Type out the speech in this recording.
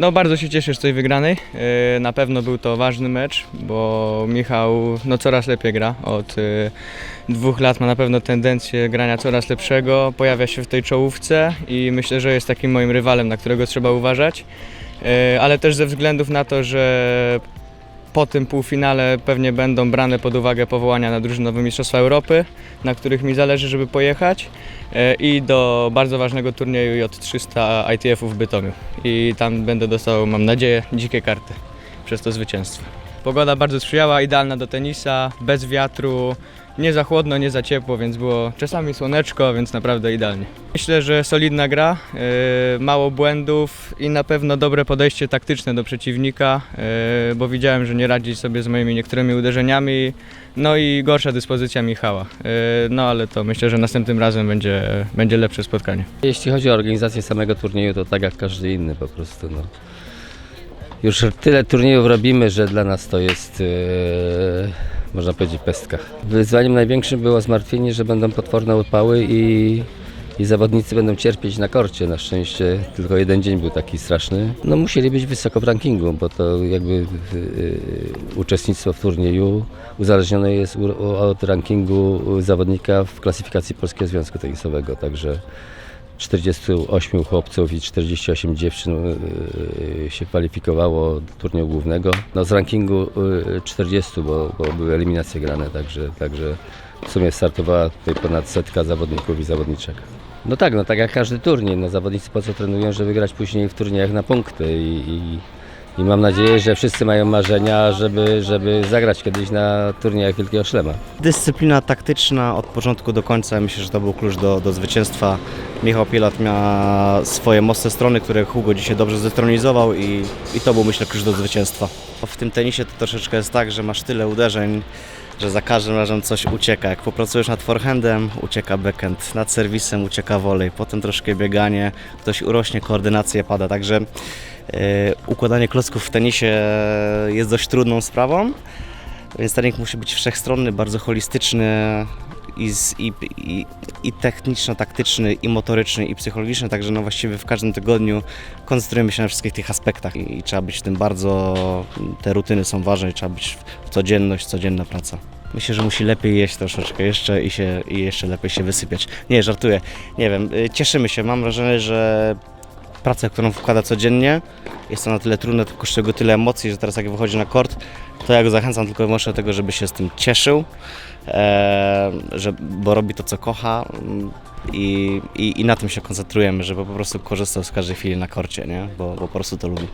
No bardzo się cieszę z tej wygranej. Yy, Na pewno był to ważny mecz, bo Michał no, coraz lepiej gra. Od yy, dwóch lat ma na pewno tendencję grania coraz lepszego. Pojawia się w tej czołówce i myślę, że jest takim moim rywalem, na którego trzeba uważać. Yy, Ale też ze względów na to, że po tym półfinale pewnie będą brane pod uwagę powołania na drużynowe Mistrzostwa Europy, na których mi zależy, żeby pojechać e, i do bardzo ważnego turnieju J300 ITF-u w Bytomiu. I tam będę dostał, mam nadzieję, dzikie karty przez to zwycięstwo. Pogoda bardzo sprzyjała, idealna do tenisa, bez wiatru, nie za chłodno, nie za ciepło, więc było czasami słoneczko, więc naprawdę idealnie. Myślę, że solidna gra, yy, mało błędów i na pewno dobre podejście taktyczne do przeciwnika, yy, bo widziałem, że nie radzi sobie z moimi niektórymi uderzeniami, no i gorsza dyspozycja Michała. Yy, no ale to myślę, że następnym razem będzie, będzie lepsze spotkanie. Jeśli chodzi o organizację samego turnieju, to tak jak każdy inny po prostu. No. Już tyle turniejów robimy, że dla nas to jest, e, można powiedzieć, pestka. Wyzwaniem największym było zmartwienie, że będą potworne upały i, i zawodnicy będą cierpieć na korcie. Na szczęście tylko jeden dzień był taki straszny. No musieli być wysoko w rankingu, bo to jakby e, uczestnictwo w turnieju uzależnione jest u- od rankingu zawodnika w klasyfikacji Polskiego Związku Tenisowego, także 48 chłopców i 48 dziewczyn y, się kwalifikowało do turnieju głównego. No z rankingu y, 40, bo, bo były eliminacje grane, także, także w sumie startowała tutaj ponad setka zawodników i zawodniczek. No tak, no tak jak każdy turniej, no zawodnicy po co trenują, żeby grać później w turniejach na punkty i, i, i mam nadzieję, że wszyscy mają marzenia, żeby, żeby zagrać kiedyś na turniejach Wielkiego Szlema. Dyscyplina taktyczna od początku do końca. Myślę, że to był klucz do, do zwycięstwa. Michał Pilat miał swoje mocne strony, które Hugo dzisiaj dobrze zestronizował i, i to był myślę klucz do zwycięstwa. W tym tenisie to troszeczkę jest tak, że masz tyle uderzeń, że za każdym razem coś ucieka. Jak popracujesz nad forehandem, ucieka backhand, nad serwisem ucieka volley, potem troszkę bieganie, ktoś urośnie, koordynacja pada, także e, układanie klocków w tenisie jest dość trudną sprawą. Więc trening musi być wszechstronny, bardzo holistyczny i, i, i, i techniczno-taktyczny, i motoryczny, i psychologiczny, także no właściwie w każdym tygodniu koncentrujemy się na wszystkich tych aspektach i, i trzeba być w tym bardzo, te rutyny są ważne i trzeba być w codzienność, codzienna praca. Myślę, że musi lepiej jeść troszeczkę jeszcze i, się, i jeszcze lepiej się wysypiać. Nie, żartuję. Nie wiem, y, cieszymy się. Mam wrażenie, że praca, którą wkłada codziennie, jest to na tyle trudne, to kosztuje go tyle emocji, że teraz jak wychodzi na kort, to ja go zachęcam tylko i wyłącznie do tego, żeby się z tym cieszył, e, że, bo robi to, co kocha mm, i, i, i na tym się koncentrujemy, żeby po prostu korzystał z każdej chwili na korcie, nie? Bo, bo po prostu to lubi.